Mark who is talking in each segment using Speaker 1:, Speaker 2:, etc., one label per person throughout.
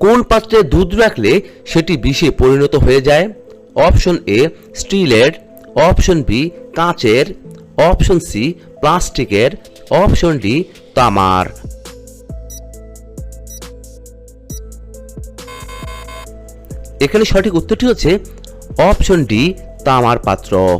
Speaker 1: কোন পাত্রে দুধ রাখলে সেটি বিষে পরিণত হয়ে যায়? অপশন এ, স্টিলের। অপশন বি, কাঁচের। অপশন সি, প্লাস্টিকের। অপশন ডি, তামার। এখানে সঠিক উত্তরটি হচ্ছে অপশন ডি, তামার পাত্র।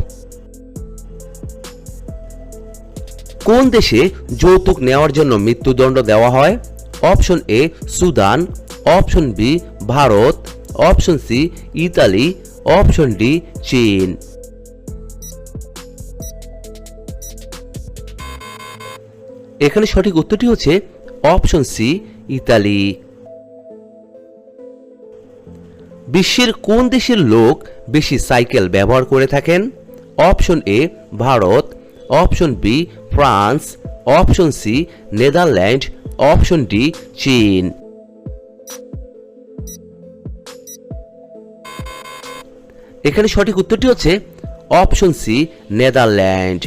Speaker 1: কোন দেশে যৌতুক নেওয়ার জন্য মৃত্যুদণ্ড দেওয়া হয়? Option A, Sudan. Option B, Bharat, option C, Italy, option D, চীন। এখানে সঠিক উত্তরটি হচ্ছে অপশন সি, ইতালি। বিশ্বের কোন দেশের লোক বেশি সাইকেল ব্যবহার করে থাকেন? Option A, Bharat, option B, France, option C, Netherland, option D, চীন। এখানে সঠিক উত্তরটি হচ্ছে অপশন সি, নেদারল্যান্ড।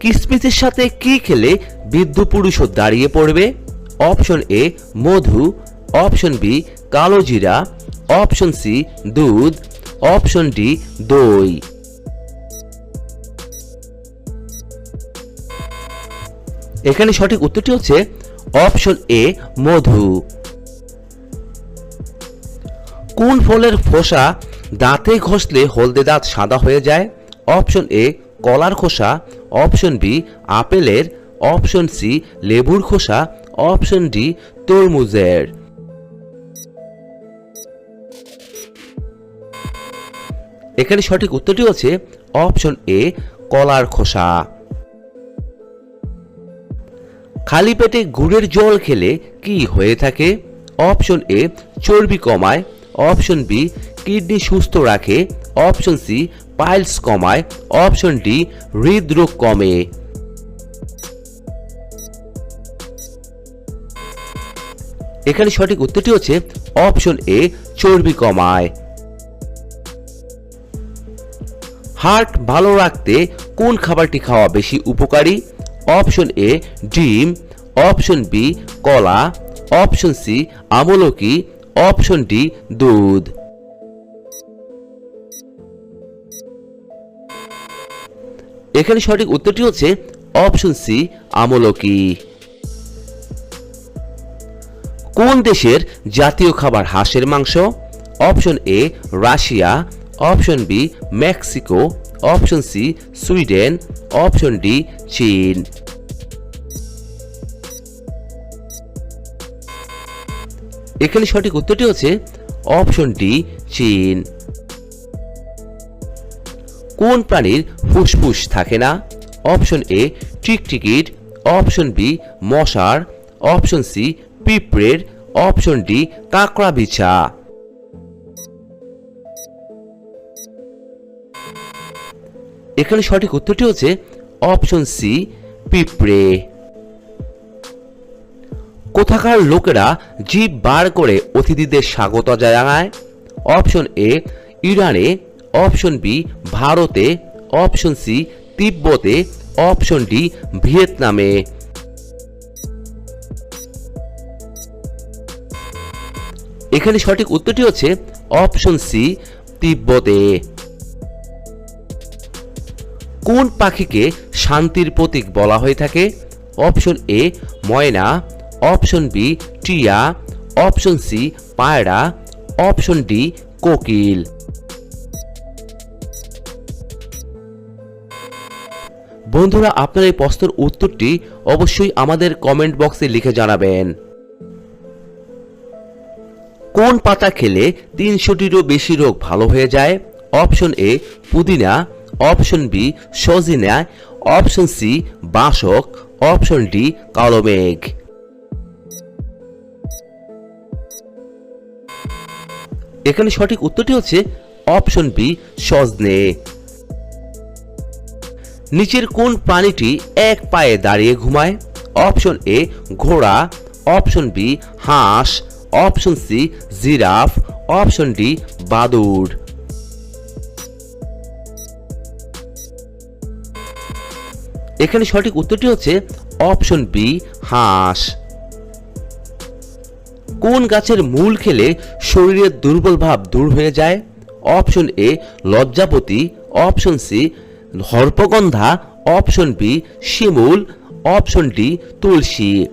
Speaker 1: কিসমিসের সাথে কি খেলে বৃদ্ধ পুরুষও দাঁড়িয়ে পড়বে? অপশন এ, মধু। অপশন বি, কালো জিরা। অপশন সি, দুধ। অপশন ডি, দই। এখানে সঠিক উত্তরটি হচ্ছে অপশন এ, মধু। কোন ফলের খোসা দাঁতে ঘষলে হলদে দাঁত সাদা হয়ে যায়। অপশন এ, কলার খোসা। অপশন বি, আপেলের। অপশন সি, লেবুর খোসা। অপশন ডি, তরমুজের। এখানে সঠিক উত্তরটি হচ্ছে অপশন এ, কলার খোসা। খালি পেটে গুড়ের জল খেলে কি হয়ে থাকে? অপশন এ, চর্বি কমায়। অপশন বি, কিডনি সুস্থ রাখে। অপশন সি, পাইলস কমায়। অপশন ডি, হৃদরোগ কমে। এখানে সঠিক উত্তরটি হচ্ছে অপশন এ, চর্বি কমায়। হার্ট ভালো রাখতে কোন খাবারটি খাওয়া বেশি উপকারী? অপশন এ, ডিম। অপশন বি, কলা। অপশন সি, আমলকি। অপশন ডি দুধ। এখানে সঠিক উত্তরটি হচ্ছে অপশন সি, আমলকি। কোন দেশের জাতীয় খাবার হাঁসের মাংস? Option A, Russia. Option B, Mexico. Option C, Sweden. Option D, চীন। এখানে সঠিক উত্তরটি হচ্ছে অপশন ডি, চীন। কোন প্রাণীর ফুসফুস থাকে না? অপশন এ টিকটিকিট অপশন বি, মশার। অপশন সি, পিঁপড়ের। অপশন ডি কাঁকড়া বিছা এখানে সঠিক উত্তরটি হচ্ছে অপশন সি, পিঁপড়ে। কোথাকার লোকেরা জিভ বার করে অতিথিদের স্বাগত জানায়? অপশন এ ইরানে। অপশন বি ভারতে। অপশন সি তিব্বতে। অপশন ডি ভিয়েতনামে। এখানে সঠিক উত্তরটি হচ্ছে অপশন সি তিব্বতে। কোন পাখিকে শান্তির প্রতীক বলা হয়ে থাকে? অপশন এ ময়না। অপশন বি, টিয়া, অপশন সি, পায়রা, অপশন ডি, কোকিল। বন্ধুরা, আপনার এই প্রশ্নের উত্তরটি অবশ্যই আমাদের কমেন্ট বক্সে লিখে জানাবেন। কোন পাতা খেলে তিনশোটিরও বেশি রোগ ভালো হয়ে যায়? অপশন এ, পুদিনা, অপশন বি, সজিনা, অপশন সি বাসক অপশন ডি, কালো মেঘ। এখানে সঠিক উত্তরটি হচ্ছে অপশন বি, সজনে। নিচের কোন প্রাণীটি এক পায়ে দাঁড়িয়ে ঘুমায়? অপশন এ, ঘোড়া। অপশন বি, হাঁস। Option C, giraffe. Option D, বাদুড়। এখানে সঠিক উত্তরটি হচ্ছে অপশন বি, হাঁস। কোন গাছের মূল খেলে শরীরের দুর্বল ভাব দূর হয়ে যায়? অপশন এ লজ্জাপতি। অপশন সি হর্পগন্ধা। অপশন বি শিমুল। অপশন ডি তুলসী।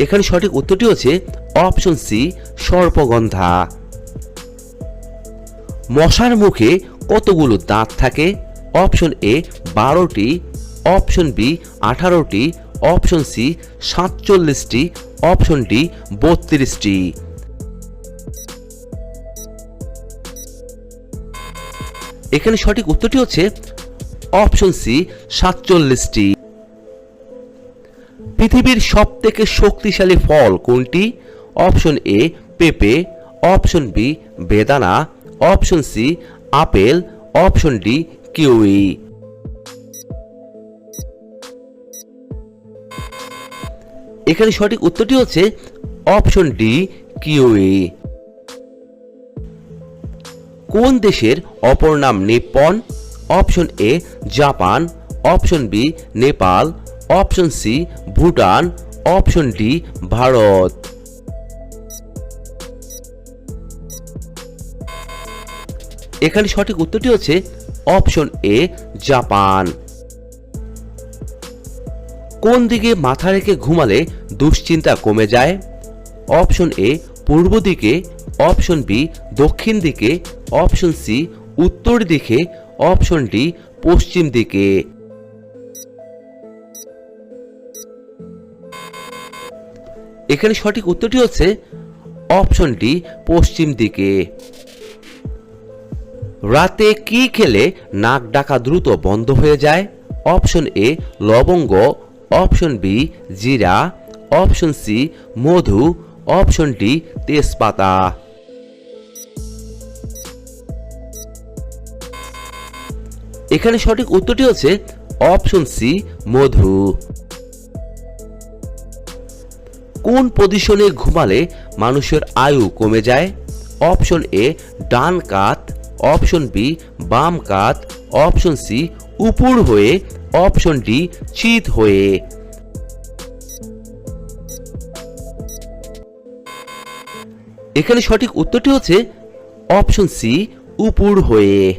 Speaker 1: এখানে সঠিক উত্তরটি হচ্ছে অপশন সি সর্পগন্ধা। মশার মুখে কতগুলো দাঁত থাকে? অপশন এ বারোটি। অপশন বি আঠারোটি, অপশন সি সাতচল্লিশটি, অপশন ডি বত্রিশটি। এখানে সঠিক উত্তরটি হচ্ছে অপশন সি সাতচল্লিশটি। পৃথিবীর সব থেকে শক্তিশালী ফল কোনটি? অপশন এ পেঁপে, অপশন বি বেদানা, option C apple, option D kiwi. এখানে সঠিক উত্তরটি হচ্ছে অপশন ডি কিউই কোন দেশের অপর নাম Nippon option A, Japan. Option B, Nepal. Option C, Bhutan. Option D, Bharat. এখানে সঠিক উত্তরটি হচ্ছে অপশন এ, জাপান। কোন দিকে মাথা রেখে ঘুমালে দুশ্চিন্তা কমে যায়? অপশন এ পূর্ব দিকে। অপশন বি দক্ষিণ দিকে। অপশন সি উত্তর দিকে। অপশন ডি পশ্চিম দিকে। এখানে সঠিক উত্তরটি হচ্ছে অপশন ডি পশ্চিম দিকে। রাতে কি খেলে নাক ডাকা দ্রুত বন্ধ হয়ে যায়? অপশন এ লবঙ্গ। অপশন বি, জিরা, অপশন সি, মধু, অপশন ডি, তেজপাতা। এখানে সঠিক উত্তরটি হচ্ছে অপশন সি, মধু। কোন পজিশনে ঘুমালে মানুষের আয়ু কমে যায়? অপশন এ, ডান কাত, অপশন বি, বাম কাত, অপশন সি, উপর হয়ে অপশন ডি চিত হয়ে। এখানে সঠিক উত্তরটি হচ্ছে অপশন সি, উপর হয়ে।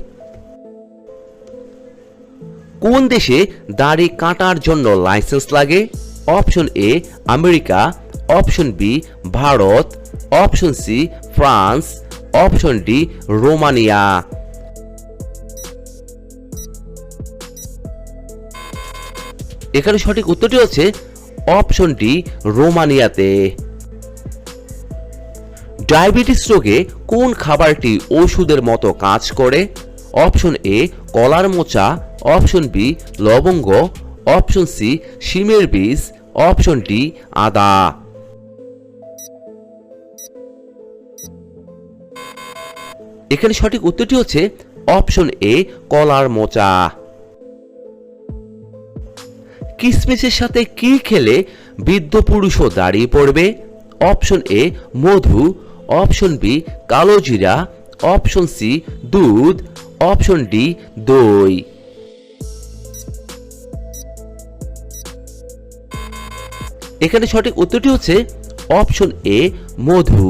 Speaker 1: কোন দেশে দাড়ি কাটার জন্য লাইসেন্স লাগে? Option A, America. Option B, Bharat. Option C, France. Option D, Romania. এখানে সঠিক উত্তরটি হচ্ছে অপশনটি রোমানিয়াতে। ডায়াবেটিস রোগে কোন খাবারটি ওষুধের মতো কাজ করে? অপশন এ কলার মোচা। অপশন বি লবঙ্গ। অপশন সি শিমের বীজ। অপশন ডি আদা। এখানে সঠিক উত্তরটি হচ্ছে অপশন এ কলার মোচা। কিসমিসের সাথে কি খেলে বৃদ্ধ পুরুষও দাঁড়িয়ে পড়বে অপশন এ মধু। অপশন বি কালো জিরা। অপশন সি দুধ। অপশন ডি দই। এখানে সঠিক উত্তরটি হচ্ছে অপশন এ মধু।